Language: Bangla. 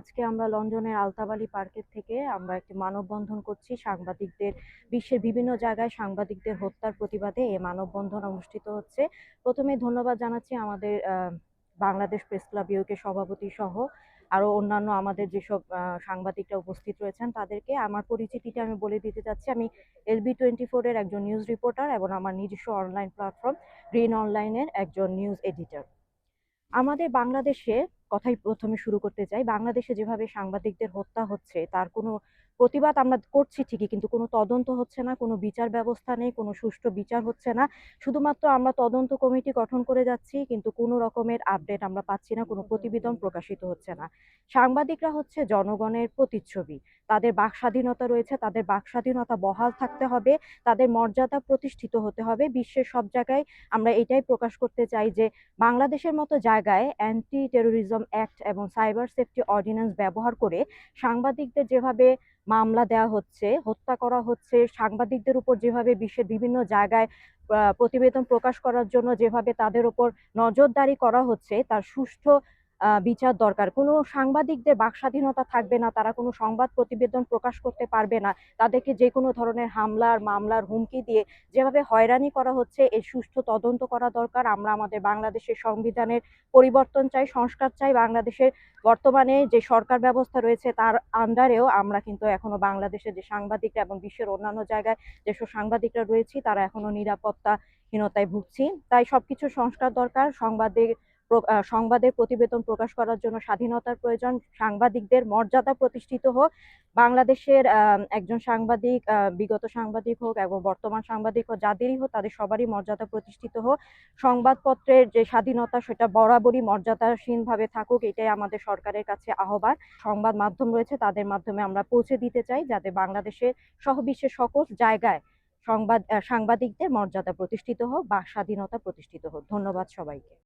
আজকে আমরা লন্ডনের আলতাবালি পার্কের থেকে আমরা একটি মানববন্ধন করছি। সাংবাদিকদের, বিশ্বের বিভিন্ন জায়গায় সাংবাদিকদের হত্যার প্রতিবাদে এই মানববন্ধন অনুষ্ঠিত হচ্ছে। প্রথমে ধন্যবাদ জানাচ্ছি আমাদের বাংলাদেশ প্রেস ক্লাব ইউকে সভাপতি সহ আরও অন্যান্য আমাদের যেসব সাংবাদিকরা উপস্থিত রয়েছেন তাদেরকে। আমার পরিচিতিটা আমি বলে দিতে চাচ্ছি, আমি এলবি টোয়েন্টি ফোর এর একজন নিউজ রিপোর্টার এবং আমার নিজস্ব অনলাইন প্ল্যাটফর্ম গ্রিন অনলাইনের একজন নিউজ এডিটর। আমাদের বাংলাদেশে কথাই প্রথমে শুরু করতে চাই। বাংলাদেশে যেভাবে সাংবাদিকদের হত্যা হচ্ছে তার কোনো প্রতিবাদ আমরা করছি ঠিকই, কিন্তু কোনো তদন্ত হচ্ছে না, কোনো বিচার ব্যবস্থা নেই, কোনো সুষ্ঠু বিচার হচ্ছে না। শুধুমাত্র আমরা তদন্ত কমিটি গঠন করে যাচ্ছি, কিন্তু কোনো রকমের আপডেট আমরা পাচ্ছি না, কোনো প্রতিবেদন প্রকাশিত হচ্ছে না। সাংবাদিকরা হচ্ছে জনগণের প্রতিচ্ছবি। তাদের বাক স্বাধীনতা রয়েছে, তাদের বাক স্বাধীনতা বহাল থাকতে হবে, তাদের মর্যাদা প্রতিষ্ঠিত হতে হবে। বিশ্বের সব জায়গায় আমরা এটাই প্রকাশ করতে চাই যে, বাংলাদেশের মতো জায়গায় অ্যান্টি টেরোরিজম অ্যাক্ট এবং সাইবার সেফটি অর্ডিন্যান্স ব্যবহার করে সাংবাদিকদের যেভাবে মামলা দেয়া হচ্ছে, হত্যা করা হচ্ছে। সাংবাদিকদের উপর যেভাবে বিশ্বের বিভিন্ন জায়গায় প্রতিবেদন প্রকাশ করার জন্য যেভাবে তাদের উপর নজরদারি করা হচ্ছে, তার সুষ্ঠু বিচার দরকার। কোনো সাংবাদিকদের বাক স্বাধীনতা থাকবে না, তারা কোনো সংবাদ প্রতিবেদন প্রকাশ করতে পারবে না। তাদেরকে যে কোনো ধরনের হামলার, মামলার হুমকি দিয়ে যেভাবে হয়রানি করা হচ্ছে, এর সুষ্ঠু তদন্ত করা দরকার। আমরা আমাদের বাংলাদেশের সংবিধানের পরিবর্তন চাই, সংস্কার চাই। বাংলাদেশের বর্তমানে যে সরকার ব্যবস্থা রয়েছে, তার আন্ডারেও আমরা কিন্তু এখনও বাংলাদেশের যে সাংবাদিকরা এবং বিশ্বের অন্যান্য জায়গায় যেসব সাংবাদিকরা রয়েছি, তারা এখনও নিরাপত্তাহীনতায় ভুগছি। তাই সবকিছু সংস্কার দরকার। সংবাদের সংবাদের প্রতিবেদন প্রকাশ করার জন্য স্বাধীনতার প্রয়োজন, সাংবাদিকদের মর্যাদা প্রতিষ্ঠিত হোক, বাংলাদেশের একজন সাংবাদিক বিগত সাংবাদিক হোক এবং বর্তমান সাংবাদিক হোক যাদেরই হোক, তাদের সবারই মর্যাদা প্রতিষ্ঠিত হোক। সংবাদপত্রের যে স্বাধীনতা, সেটা বরাবরই মর্যাদাসীনভাবে থাকুক, এটাই আমাদের সরকারের কাছে আহ্বান। সংবাদ মাধ্যম রয়েছে, তাদের মাধ্যমে আমরা পৌঁছে দিতে চাই, যাতে বাংলাদেশের সহ বিশ্বের সকল জায়গায় সংবাদ সাংবাদিকদের মর্যাদা প্রতিষ্ঠিত হোক বা স্বাধীনতা প্রতিষ্ঠিত হোক। ধন্যবাদ সবাইকে।